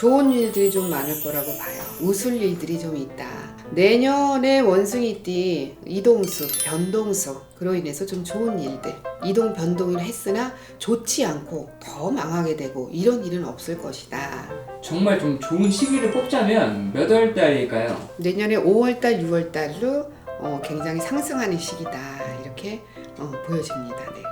좋은 일들이 좀 많을 거라고 봐요. 웃을 일들이 좀 있다. 내년에 원숭이띠 이동수, 변동수 그로 인해서 좀 좋은 일들 이동 변동을 했으나 좋지 않고 더 망하게 되고 이런 일은 없을 것이다. 정말 좀 좋은 시기를 뽑자면 몇 월 달일까요? 내년에 5월달, 6월달로 어, 굉장히 상승하는 시기다 이렇게 어, 보여집니다. 네.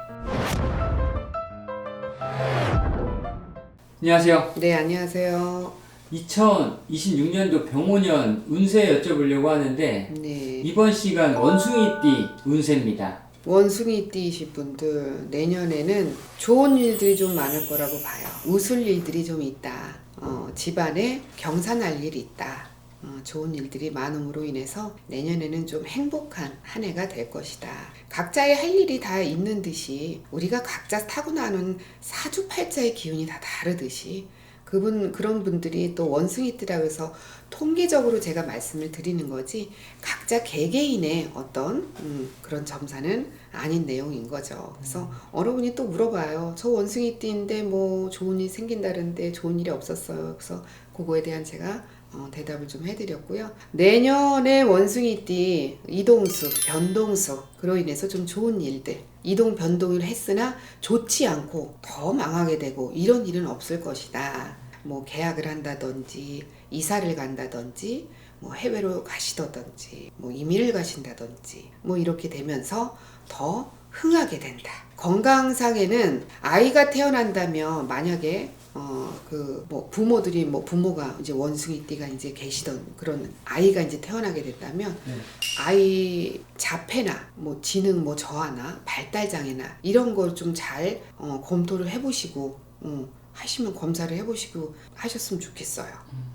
안녕하세요. 네 안녕하세요. 2026년도 병오년 운세 여쭤보려고 하는데 네. 이번 시간 원숭이띠 운세입니다. 원숭이띠이신 분들 내년에는 좋은 일들이 좀 많을 거라고 봐요. 웃을 일들이 좀 있다. 어, 집안에 경사 날 일이 있다. 어, 좋은 일들이 많음으로 인해서 내년에는 좀 행복한 한 해가 될 것이다. 각자의 할 일이 다 있는 듯이 우리가 각자 타고나는 사주팔자의 기운이 다 다르듯이 그분 그런 분들이 또 원숭이 띠라고 해서 통계적으로 제가 말씀을 드리는 거지 각자 개개인의 어떤 음, 그런 점사는 아닌 내용인 거죠. 그래서 어느 분이 또 물어봐요. 저 원숭이 띠인데 뭐 좋은 일 생긴다는데 좋은 일이 없었어요. 그래서 그거에 대한 제가 어, 대답을 좀 해드렸고요. 내년에 원숭이띠 이동수, 변동수 그로 인해서 좀 좋은 일들 이동 변동을 했으나 좋지 않고 더 망하게 되고 이런 일은 없을 것이다. 뭐 계약을 한다든지 이사를 간다든지 뭐 해외로 가시다든지 뭐 이민을 가신다든지 뭐 이렇게 되면서 더 흥하게 된다. 건강상에는 아이가 태어난다면 만약에 어 그 뭐 부모들이 뭐 부모가 이제 원숭이띠가 이제 계시던 그런 아이가 이제 태어나게 된다면 네. 아이 자폐나 뭐 지능 뭐 저하나 발달 장애나 이런 걸 좀 잘 어, 검토를 해보시고 어, 하시면 검사를 해보시고 하셨으면 좋겠어요.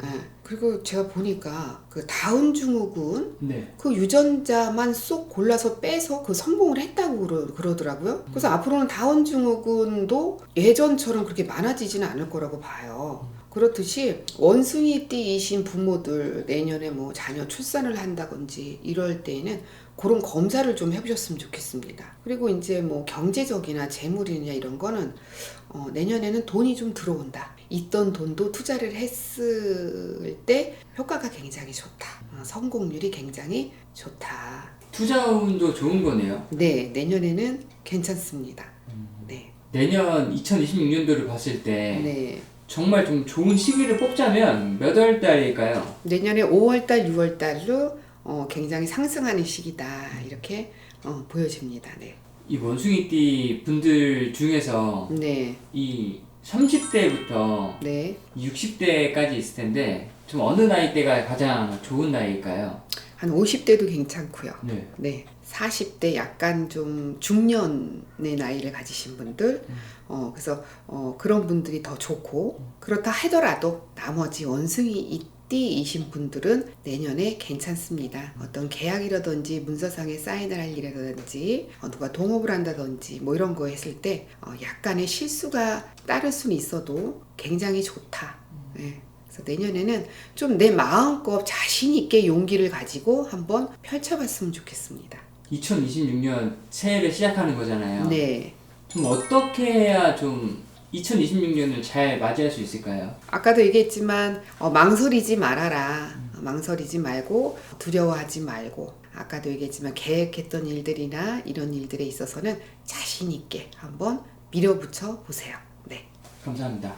예. 그리고 제가 보니까 그 다운 증후군 네. 그 유전자만 쏙 골라서 빼서 그 성공을 했다고 그러, 그러더라고요. 그래서 앞으로는 다운 증후군도 예전처럼 그렇게 많아지지는 않을 거라고 봐요. 그렇듯이 원숭이 띠이신 부모들 내년에 뭐 자녀 출산을 한다든지 이럴 때에는 그런 검사를 좀 해보셨으면 좋겠습니다. 그리고 이제 뭐 경제적이나 재물이냐 이런 거는 어, 내년에는 돈이 좀 들어온다. 있던 돈도 투자를 했을 때 효과가 굉장히 좋다. 어, 성공률이 굉장히 좋다. 투자 운도 좋은 거네요. 네, 내년에는 괜찮습니다. 네, 내년 2026년도를 봤을 때 네. 정말 좀 좋은 시기를 뽑자면 몇 월 달일까요? 내년에 5월달, 6월달로 어, 굉장히 상승하는 시기다. 이렇게 어, 보여집니다. 네. 이 원숭이띠 분들 중에서 네, 이 30대부터 네. 60대까지 있을 텐데 좀 어느 나이대가 가장 좋은 나이일까요? 한 50대도 괜찮고요. 네. 네. 40대 약간 좀 중년의 나이를 가지신 분들, 어, 그래서, 어, 그런 분들이 더 좋고, 그렇다 하더라도 나머지 원숭이 이띠이신 분들은 내년에 괜찮습니다. 어떤 계약이라든지 문서상에 사인을 할 일이라든지, 어, 누가 동업을 한다든지, 뭐 이런 거 했을 때, 어, 약간의 실수가 따를 수는 있어도 굉장히 좋다. 예. 그래서 내년에는 좀 내 마음껏 자신 있게 용기를 가지고 한번 펼쳐봤으면 좋겠습니다. 2026년 새해를 시작하는 거잖아요. 네. 좀 어떻게 해야 좀 2026년을 잘 맞이할 수 있을까요? 아까도 얘기했지만 어, 망설이지 말아라. 어, 망설이지 말고 두려워하지 말고 아까도 얘기했지만 계획했던 일들이나 이런 일들에 있어서는 자신 있게 한번 밀어붙여 보세요. 네. 감사합니다.